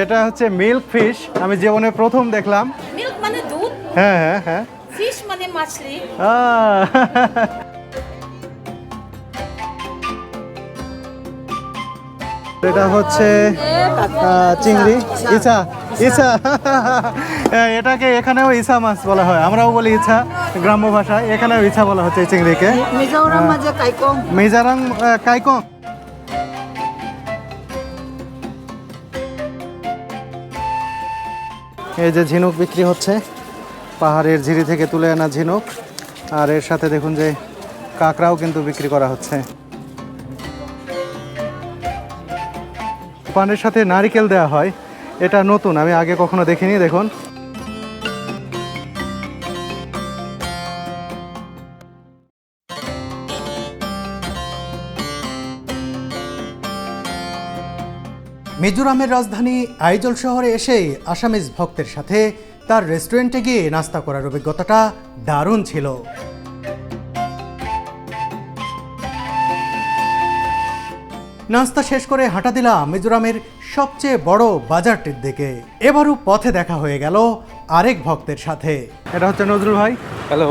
এটা হচ্ছে milk fish আমি জীবনে প্রথম দেখলাম। মিল্ক মানে দুধ? হ্যাঁ হ্যাঁ হ্যাঁ। ফিশ মানে মাছলি। এটা হচ্ছে চিংড়ি। ইচা ইচা হ্যাঁ, এটাকে এখানেও ইচা মাছ বলা হয়। আমরাও বলি ইচা গ্রাম্য ভাষায়। এখানেও ইচা বলা হচ্ছে চিংড়িকে। মিজোরাম মাঝে কাইকং। মিজারাং আহ, কাইকং। এই যে ঝিনুক বিক্রি হচ্ছে, পাহাড়ের ঝিরি থেকে তুলে আনা ঝিনুক। আর এর সাথে দেখুন যে কাঁকড়াও কিন্তু বিক্রি করা হচ্ছে। পানের সাথে নারিকেল দেওয়া হয়, এটা নতুন, আমি আগে কখনো দেখিনি, দেখুন। মিজোরামের রাজধানী আইজল শহরে এসেই আসামিজ ভক্তের সাথে তার রেস্টুরেন্টে গিয়ে নাস্তা করার অভিজ্ঞতাটা দারুণ ছিল। নাস্তা শেষ করে হাঁটা দিলাম মিজোরামের সবচেয়ে বড় বাজারটির দিকে। এবারও পথে দেখা হয়ে গেল আরেক ভক্তের সাথে। এটা হচ্ছে নজরুল ভাই। হ্যালো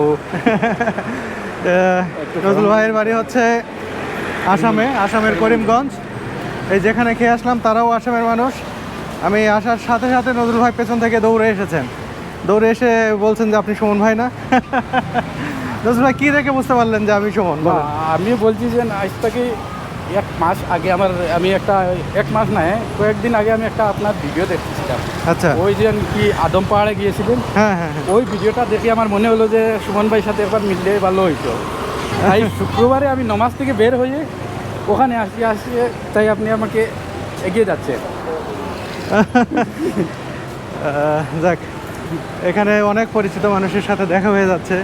নজরুল ভাইয়ের বাড়ি হচ্ছে আসামে আসামের করিমগঞ্জ। এই যেখানে খেয়ে আসলাম তারাও আসামের মানুষ। আমি আসার সাথে সাথে নজরুল ভাই পেছন থেকে দৌড়ে এসেছেন। দৌড়ে এসে বলছেন যে আপনি সুমন ভাই না। নজরুল ভাই কী দেখে বুঝতে পারলেন যে আমি সুমন। আমি বলছি যে না, আজ থেকে এক মাস আগে আমার আমি একটা এক মাস নয় কয়েকদিন আগে আমি একটা আপনার ভিডিও দেখতেছিলাম। আচ্ছা। ওই যে কি আদম পাহাড়ে গিয়েছিলেন? হ্যাঁ হ্যাঁ হ্যাঁ। ওই ভিডিওটা দেখে আমার মনে হলো যে সুমন ভাইয়ের সাথে একবার মিললে ভালো হইতো। তাই শুক্রবারে আমি নমাজ থেকে বের হয়ে ওখানে আসি আসি তাই আপনি আমাকে এগিয়ে যাচ্ছেন আহ, যাক এখানে অনেক পরিচিত মানুষের সাথে দেখা হয়ে যাচ্ছে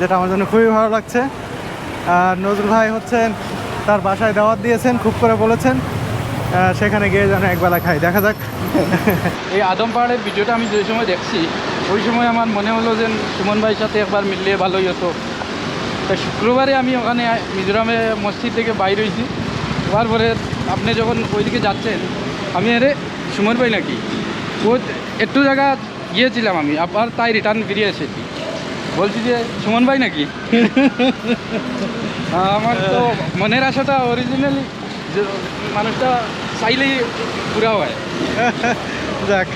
যেটা আমার জন্য খুবই ভালো লাগছে। আর নজরুল ভাই হচ্ছেন তার বাসায় দাওয়াত দিয়েছেন খুব করে বলেছেন। সেখানে গিয়ে যেন একবেলা খাই দেখা যাক। এই আদম পাহাড়ের ভিডিওটা আমি যে সময় দেখছি ওই সময় আমার মনে হলো যে সুমন ভাইয়ের সাথে একবার মিললে ভালোই হতো। তা শুক্রবারে আমি ওখানে মিজোরামে মসজিদ থেকে বাইর হয়েছি। হওয়ার পরে আপনি যখন ওইদিকে যাচ্ছেন আমি আরে সুমন ভাই নাকি? ও একটু জায়গা গিয়েছিলাম আমি আবার তাই রিটার্ন ফিরে এসেছি। বলছি যে সুমন ভাই নাকি? আমার তো মনের আশাটা অরিজিনালি মানুষটা চাইলেই পুরা হয়। যাক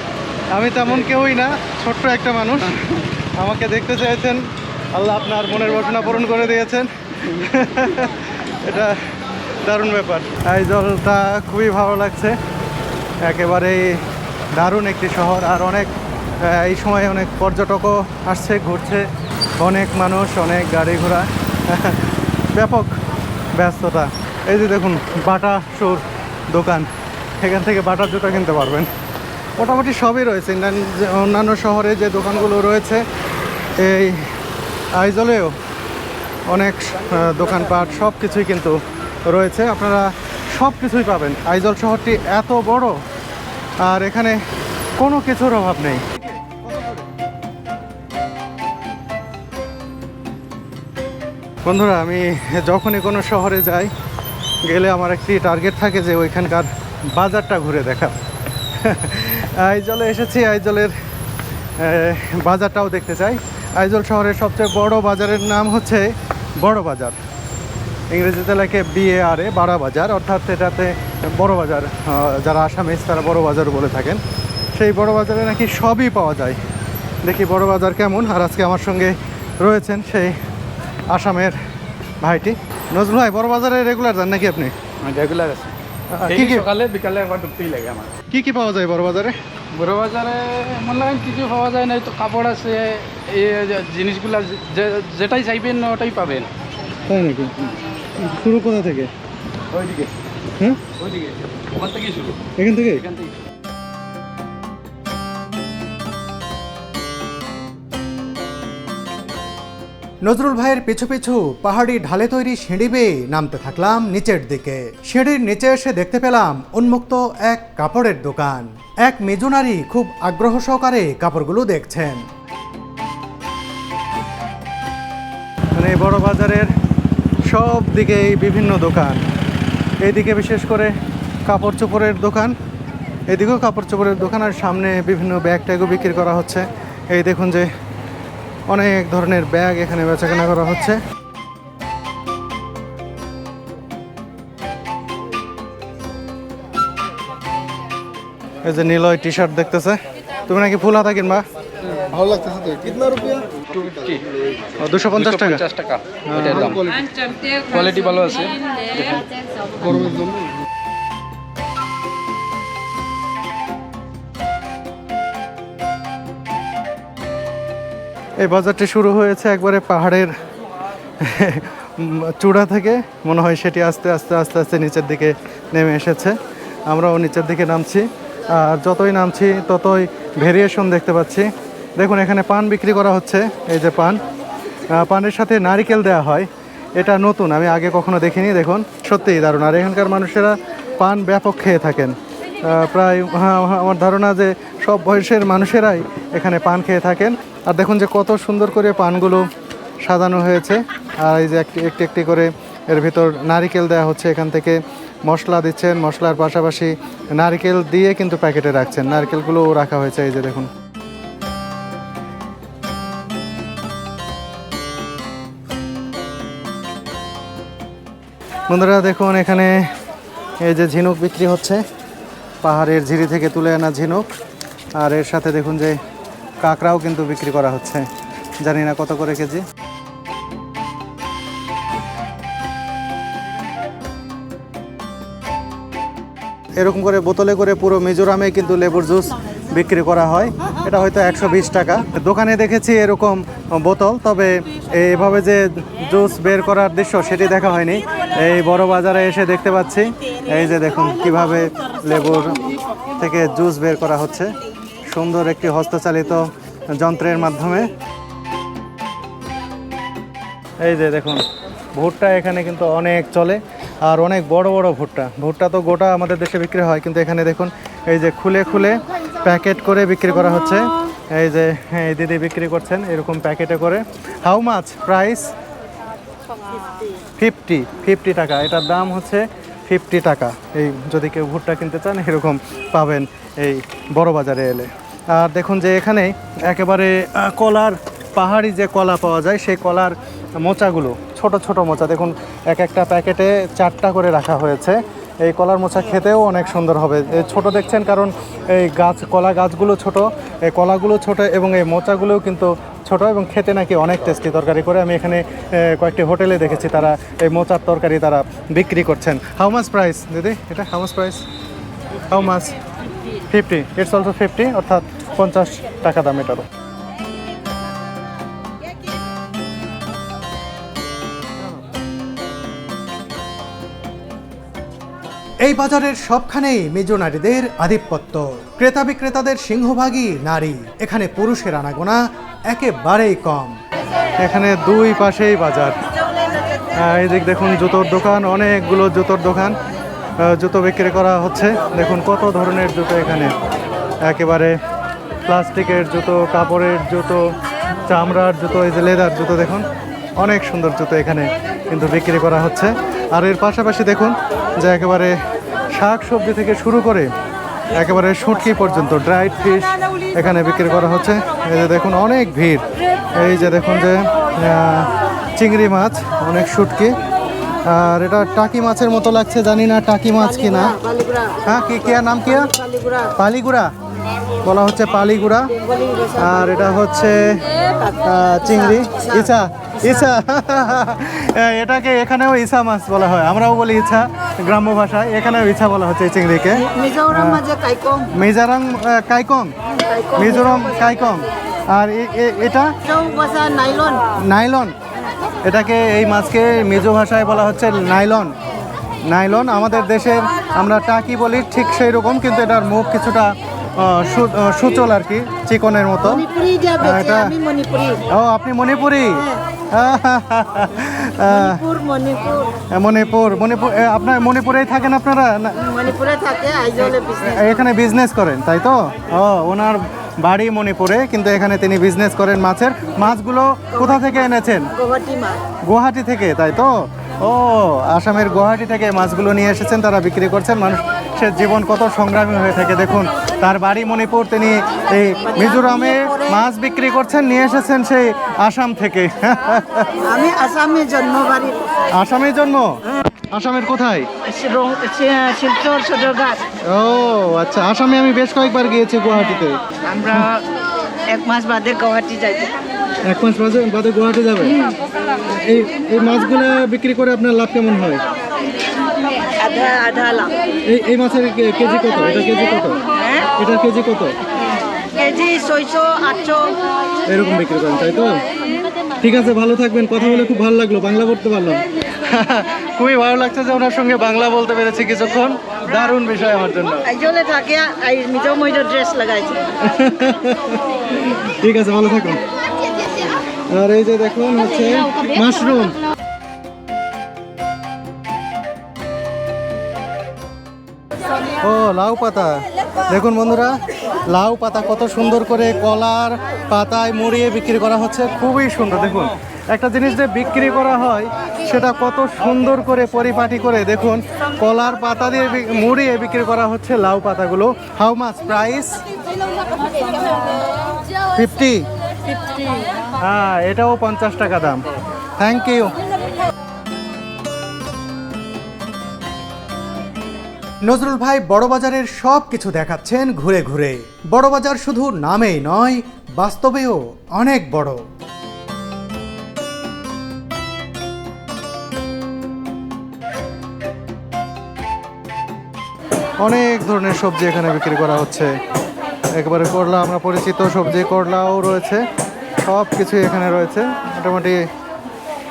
আমি তেমন কেউই না ছোট্ট একটা মানুষ। আমাকে দেখতে চাইছেন আল্লাহ আপনার মনের বাসনা পূরণ করে দিয়েছেন। এটা দারুণ ব্যাপার। এই জলটা খুবই ভালো লাগছে। একেবারেই দারুণ একটি শহর, আর অনেক এই সময় অনেক পর্যটকও আসছে, ঘুরছে, অনেক মানুষ, অনেক গাড়ি ঘোড়া। ব্যাপক ব্যস্ততা। এই যে দেখুন, বাটা সুর দোকান। এখান থেকে বাটার জুতো কিনতে পারবেন। মোটামুটি সবই রয়েছে। অন্যান্য শহরে যে দোকানগুলো রয়েছে, এই আইজলেও অনেক দোকানপাট সব কিছুই কিন্তু রয়েছে। আপনারা সব কিছুই পাবেন। আইজল শহরটি এত বড়, আর এখানে কোনো কিছুর অভাব নেই। বন্ধুরা, আমি যখনই কোনো শহরে যাই, গেলে আমার একটি টার্গেট থাকে যে ওইখানকার বাজারটা ঘুরে দেখা। আইজলে এসেছি, আইজলের বাজারটাও দেখতে চাই। আইজল শহরের সবচেয়ে বড় বাজারের নাম হচ্ছে বড় বাজার। ইংরেজিতে লেখে বিএআর এ বাড়া বাজার। অর্থাৎ এটাতে বড় বাজার যারা আসামিস তারা বড় বাজার বলে থাকেন। সেই বড় বাজারে নাকি সবই পাওয়া যায়। দেখি বড় বাজার কেমন। আর আজকে আমার সঙ্গে রয়েছেন সেই আসামের ভাইটি। নজরুল ভাই বড় বাজারে রেগুলার যান নাকি আপনি? রেগুলার আছে। কি কি সকালে বিকালে একবার ঢুকতেই লাগে আমার। কি কি পাওয়া যায় বড় বাজারে? বড় বাজারে মনে হয় কিছু পাওয়া যায় না তো কাপড় আছে এই জিনিসগুলা যে- যেটাই চাইবেন ওটাই পাবেন। তাই নাকি শুরু কোথা থেকে? ওইদিকে। হ্যাঁ? ওইদিকে। ওখান থেকেই শুরু। এখান থেকে? এখান থেকে নজরুল ভাইয়ের পিছু পিছু পাহাড়ি ঢালে তৈরি সিঁড়ি বেয়ে নামতে থাকলাম নিচের দিকে। সিঁড়ির নিচে এসে দেখতে পেলাম উন্মুক্ত এক কাপড়ের দোকান। এক মিজুনারি খুব আগ্রহ সহকারে কাপড়গুলো দেখছেন। মানে বড় বাজারের সব দিকেই বিভিন্ন দোকান। এইদিকে বিশেষ করে কাপড় চোপড়ের দোকান। এদিকেও কাপড় চোপড়ের দোকান আর সামনে বিভিন্ন ব্যাগ ট্যাগও বিক্রি করা হচ্ছে। এই দেখুন যে অনেক ধরনের ব্যাগ এখানে বেচাকেনা করা হচ্ছে। এই যে নীলয় টি শার্ট দেখতেছে। তুমি নাকি ফুল হাতা কিনবা? ভালো লাগতেছে তো। কিতনা রুপিয়া? দুশো পঞ্চাশ টাকা? টাকা এটার দাম। কোয়ালিটি ভালো আছে? গরমের জন্য? এই বাজারটি শুরু হয়েছে একবারে পাহাড়ের চূড়া থেকে। মনে হয় সেটি আস্তে আস্তে আস্তে আস্তে নিচের দিকে নেমে এসেছে। আমরাও নিচের দিকে নামছি। আর যতই নামছি ততই ভেরিয়েশন দেখতে পাচ্ছি। দেখুন এখানে পান বিক্রি করা হচ্ছে এই যে পান। পানের সাথে নারিকেল দেওয়া হয়। এটা নতুন আমি আগে কখনো দেখিনি দেখুন। সত্যিই দারুণ। আর এখানকার মানুষেরা পান ব্যাপক খেয়ে থাকেন। প্রায় হ্যাঁ, হ্যাঁ, আমার ধারণা যে সব বয়সের মানুষেরাই এখানে পান খেয়ে থাকেন। আর দেখুন যে কত সুন্দর করে পানগুলো সাজানো হয়েছে। আর এই যে একটি একটি একটি করে এর ভিতর নারিকেল দেওয়া হচ্ছে। এখান থেকে মশলা দিচ্ছেন। মশলার পাশাপাশি নারকেল দিয়ে কিন্তু প্যাকেটে রাখছেন। নারকেলগুলোও রাখা হয়েছে এই যে দেখুন। বন্ধুরা, দেখুন এখানে এই যে ঝিনুক বিক্রি হচ্ছে। পাহাড়ের ঝিরি থেকে তুলে আনা ঝিনুক। আর এর সাথে দেখুন যে কাঁকড়াও কিন্তু বিক্রি করা হচ্ছে। জানি না কত করে কেজি। এরকম করে বোতলে করে পুরো মিজোরামে কিন্তু লেবুর জুস বিক্রি করা হয়। এটা হয়তো একশো বিশ টাকা। দোকানে দেখেছি এরকম বোতল, তবে এভাবে যে জুস বের করার দৃশ্য সেটি দেখা হয়নি। এই বড় বাজারে এসে দেখতে পাচ্ছি। এই যে দেখুন কীভাবে লেবুর থেকে জুস বের করা হচ্ছে। সুন্দর একটি হস্তচালিত যন্ত্রের মাধ্যমে। এই যে দেখুন, ভুট্টা এখানে কিন্তু অনেক চলে আর অনেক বড় বড় ভুট্টা। ভুট্টা তো গোটা আমাদের দেশে বিক্রি হয়, কিন্তু এখানে দেখুন, এই যে খুলে খুলে প্যাকেট করে বিক্রি করা হচ্ছে। এই যে, এই দিদি বিক্রি করছেন এরকম প্যাকেটে করে। How much price fifty fifty টাকা। এটার দাম হচ্ছে ফিফটি টাকা। এই যদি কেউ ভুট্টা কিনতে চান, এরকম পাবেন এই বড় বাজারে এলে। আর দেখুন যে এখানে একেবারে কলার, পাহাড়ি যে কলা পাওয়া যায়, সেই কলার মোচাগুলো, ছোট ছোট মোচা। দেখুন, এক একটা প্যাকেটে চারটা করে রাখা হয়েছে। এই কলার মোচা খেতেও অনেক সুন্দর হবে। ছোট দেখছেন কারণ এই গাছ, কলা গাছগুলো ছোট, এই কলাগুলো ছোট এবং এই মোচাগুলোও কিন্তু ছোট এবং খেতে নাকি অনেক টেস্টি তরকারি করে। আমি এখানে কয়েকটি হোটেলে দেখেছি তারা এই মোচার তরকারি তারা বিক্রি করছেন। হাউ মাছ প্রাইস দিদি? এটা how much price how much fifty it's also fifty অর্থাৎ পঞ্চাশ টাকা দাম এটারও এই বাজারের সবখানেই মেজো নারীদের আধিপত্য। ক্রেতা বিক্রেতাদের সিংহভাগই নারী। এখানে পুরুষের আনাগোনা একেবারেই কম। এখানে দুই পাশেই বাজার। আহ, এই দিক দেখুন জুতোর দোকান অনেকগুলো জুতোর দোকান। জুতো বিক্রি করা হচ্ছে। দেখুন কত ধরনের জুতো এখানে। একেবারে প্লাস্টিকের জুতো কাপড়ের জুতো চামড়ার জুতো এই যে লেদার জুতো দেখুন। অনেক সুন্দর জুতো এখানে কিন্তু বিক্রি করা হচ্ছে। আর এর পাশাপাশি দেখুন যে একেবারে শাক সবজি থেকে শুরু করে একেবারে শুটকি পর্যন্ত ড্রাইড ফিশ এখানে বিক্রি করা হচ্ছে। এই যে দেখুন অনেক ভিড়। এই যে দেখুন যে চিংড়ি মাছ অনেক শুটকি। আর এটা টাকি মাছের মতো লাগছে জানি না টাকি মাছ কিনা। হ্যাঁ কি কে নাম কিয়া? পালিগুড়া বলা হচ্ছে পালিগুড়া আর এটা হচ্ছে চিংড়ি। ইচা ইচা এটাকে এখানেও ইসা মাছ বলা হয়। আমরাও বলি ইছা গ্রাম্য ভাষায়। এখানেও ইছা বলা হচ্ছে এই চিংড়িকে। মিজোরাম কাইকং। মিজোরাম কাইকং। আর এটা? নাইলন। নাইলন। এটাকে এই মাছকে মিজো ভাষায় বলা হচ্ছে নাইলন। নাইলন আমাদের দেশের আমরা টাকি বলি ঠিক সেই রকম কিন্তু এটার মুখ কিছুটা সুচল আর কি চিকনের মতো। এটা- ও আপনি মণিপুরি? মণিপুর মণিপুর। মণিপুর আপনার মণিপুরেই থাকেন আপনারা? এখানে বিজনেস করেন তাই তো? ও ওনার বাড়ি মণিপুরে কিন্তু এখানে তিনি বিজনেস করেন মাছের। মাছগুলো কোথা থেকে এনেছেন? গুয়াহাটি থেকে তাই তো? ও আসামের গুয়াহাটি থেকে মাছগুলো নিয়ে এসেছেন তারা বিক্রি করছেন। মানুষের জীবন কত সংগ্রামী হয়ে থাকে দেখুন। তার বাড়ি মণিপুর তিনি এই মিজোরামে মাছ বিক্রি করছেন নিয়ে এসেছেন সেই আসাম থেকে। আমি আসামে জন্ম বাড়ি। আসামের জন্ম? আসামের কোথায়? ও আচ্ছা আসামে আমি বেশ কয়েকবার গিয়েছি গুয়াহাটিতে। আমরা এক মাস বাদে গুয়াহাটি যাইতে এক মাস বাদে বাদে গুয়াহাটি যাবে? এই এই মাছগুলো বিক্রি করে আপনার লাভ কেমন হয়? আধা আধা লাখ। এই এই মাছের কেজি কত? এটা কেজি কত? এটার কেজি কত? কেজি ছয়শো আটশো। এরকম বিক্রি করেন তাই তো? ঠিক আছে ভালো থাকবেন। কথা বলে খুব ভালো লাগল বাংলা পড়তে পারলাম। খুবই ভালো লাগছে যে ওনার সঙ্গে বাংলা বলতে পেরেছি কিছুক্ষণ। দারুণ বিষয় আমার জন্য। থাকে নিজেও ড্রেস লাগাইছে। ঠিক আছে ভালো থাকুন। আর এই যে দেখুন হচ্ছে মাশরুম ও লাউ পাতা। দেখুন বন্ধুরা লাউ পাতা কত সুন্দর করে কলার পাতায় মুড়িয়ে বিক্রি করা হচ্ছে খুবই সুন্দর। দেখুন একটা জিনিস যে বিক্রি করা হয় সেটা কত সুন্দর করে পরিপাটি করে দেখুন কলার পাতা দিয়ে মুড়িয়ে বিক্রি করা হচ্ছে লাউ পাতাগুলো। হাউ মাছ প্রাইস ফিফটি হ্যাঁ এটাও পঞ্চাশ টাকা দাম। থ্যাংক ইউ নজরুল ভাই বড়বাজারের সব কিছু দেখাচ্ছেন ঘুরে ঘুরে। বড়বাজার শুধু নামেই নয়, বাস্তবেও অনেক বড়। অনেক ধরনের সবজি এখানে বিক্রি করা হচ্ছে। একবারে করলা আমরা পরিচিত, সবজি, করলাও রয়েছে সব কিছুই এখানে রয়েছে। মোটামুটি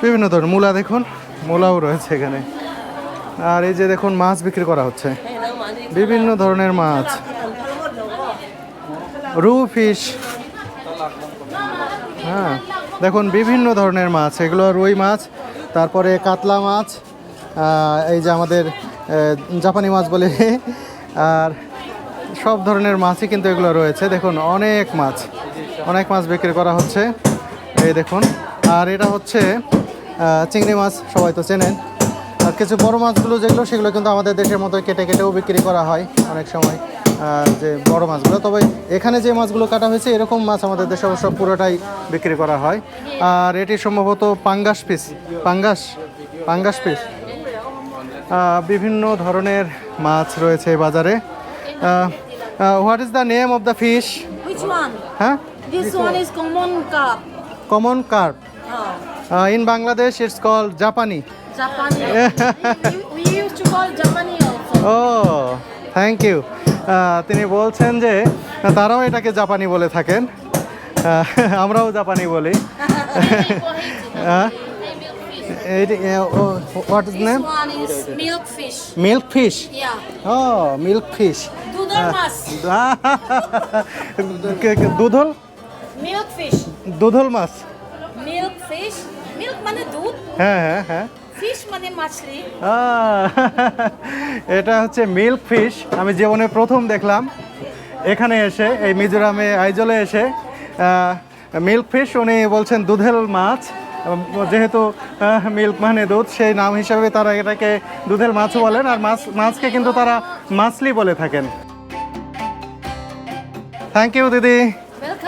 বিভিন্ন ধরনের মূলা দেখুন, মূলাও রয়েছে এখানে। আর এই যে দেখুন মাছ বিক্রি করা হচ্ছে। বিভিন্ন ধরনের মাছ। রু ফিশ। হ্যাঁ দেখুন বিভিন্ন ধরনের মাছ। এগুলো রুই মাছ, তারপরে কাতলা মাছ এই যে আমাদের জাপানি মাছ বলে। আর সব ধরনের মাছই কিন্তু এগুলো রয়েছে। দেখুন, অনেক মাছ। অনেক মাছ বিক্রি করা হচ্ছে। এই দেখুন। আর এটা হচ্ছে চিংড়ি মাছ, সবাই তো চেনেন। কিছু বড় মাছগুলো যেগুলো সেগুলো কিন্তু আমাদের দেশের মতো কেটে কেটেও বিক্রি করা হয় অনেক সময় যে বড় মাছগুলো। তবে এখানে যে মাছগুলো কাটা হয়েছে এরকম মাছ আমাদের দেশে অবশ্য পুরোটাই বিক্রি করা হয়। আর এটি সম্ভবত পাঙ্গাস পিস পাঙ্গাস পাঙ্গাস পিস। বিভিন্ন ধরনের মাছ রয়েছে বাজারে। What is the name of the fish হ্যাঁ. Common carp in Bangladesh it's call Japani O thank you তিনি বলছেন যে তারাও এটাকে জাপানি বলে থাকেন। আমরাও জাপানি বলি। মিল্ক ফিশ ও মিল্ক ফিশ দুধল দুধল মাছ হ্যাঁ হ্যাঁ হ্যাঁ। ফিশ মানে মাছলি। এটা হচ্ছে মিল্ক ফিশ আমি জীবনে প্রথম দেখলাম। এখানে এসে এই মিজোরামে আইজলে এসে মিল্ক ফিশ উনি বলছেন দুধেল মাছ যেহেতু মিল্ক মানে দুধ সেই নাম হিসাবে তারা এটাকে দুধেল মাছও বলেন আর মাছ মাছকে কিন্তু তারা মাছলি বলে থাকেন। থ্যাংক ইউ দিদি।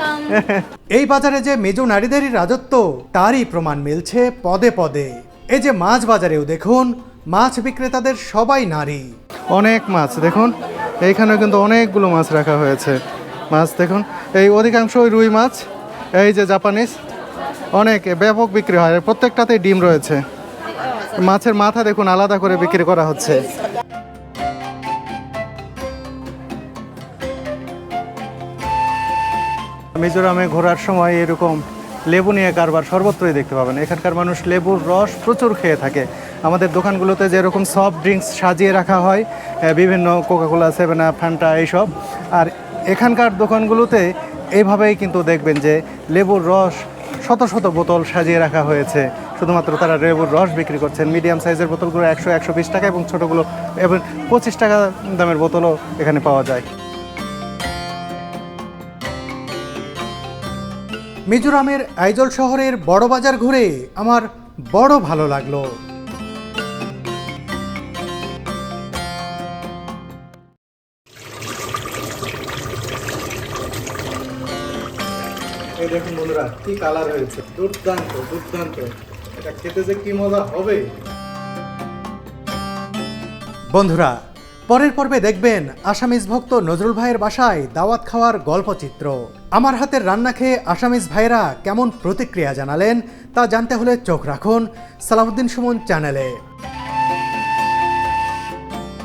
এই বাজারে যে মেজো নারীদেরই রাজত্ব তারই প্রমাণ মিলছে পদে পদে। এই যে মাছ বাজারেও দেখুন, মাছ বিক্রেতাদের সবাই নারী। অনেক মাছ, দেখুন, এইখানেও কিন্তু অনেকগুলো মাছ রাখা হয়েছে। মাছ, দেখুন, এই অধিকাংশই রুই মাছ, এই যে জাপানিজ, অনেক ব্যাপক বিক্রি হয়, প্রত্যেকটাতেই ডিম রয়েছে। মাছের মাথা, দেখুন, আলাদা করে বিক্রি করা হচ্ছে। মিজোরামে ঘোরার সময় এরকম লেবু নিয়ে কারবার সর্বত্রই দেখতে পাবেন। এখানকার মানুষ লেবুর রস প্রচুর খেয়ে থাকে। আমাদের দোকানগুলোতে যেরকম সফট ড্রিঙ্কস সাজিয়ে রাখা হয় বিভিন্ন কোকাকোলা সেভেন আপ ফ্যান্টা এইসব। আর এখানকার দোকানগুলোতে এইভাবেই কিন্তু দেখবেন যে লেবুর রস শত শত বোতল সাজিয়ে রাখা হয়েছে। শুধুমাত্র তারা লেবুর রস বিক্রি করছেন। মিডিয়াম সাইজের বোতলগুলো একশো একশো বিশ টাকা এবং ছোটোগুলো এবং পঁচিশ টাকা দামের বোতলও এখানে পাওয়া যায়। মিজোরামের আইজল শহরের বড় বাজার ঘুরে আমার বড় ভালো লাগল। এই দেখুন বন্ধুরা কি কালার হয়েছে। দুর্দান্ত দুর্দান্ত। এটা খেতে যে কি মজা হবে? বন্ধুরা পরের পর্বে দেখবেন আসামিজ ভক্ত নজরুল ভাইয়ের বাসায় দাওয়াত খাওয়ার গল্পচিত্র। আমার হাতের রান্না খেয়ে আসামিজ ভাইরা কেমন প্রতিক্রিয়া জানালেন তা জানতে হলে চোখ রাখুন সালাউদ্দিন সুমন চ্যানেলে।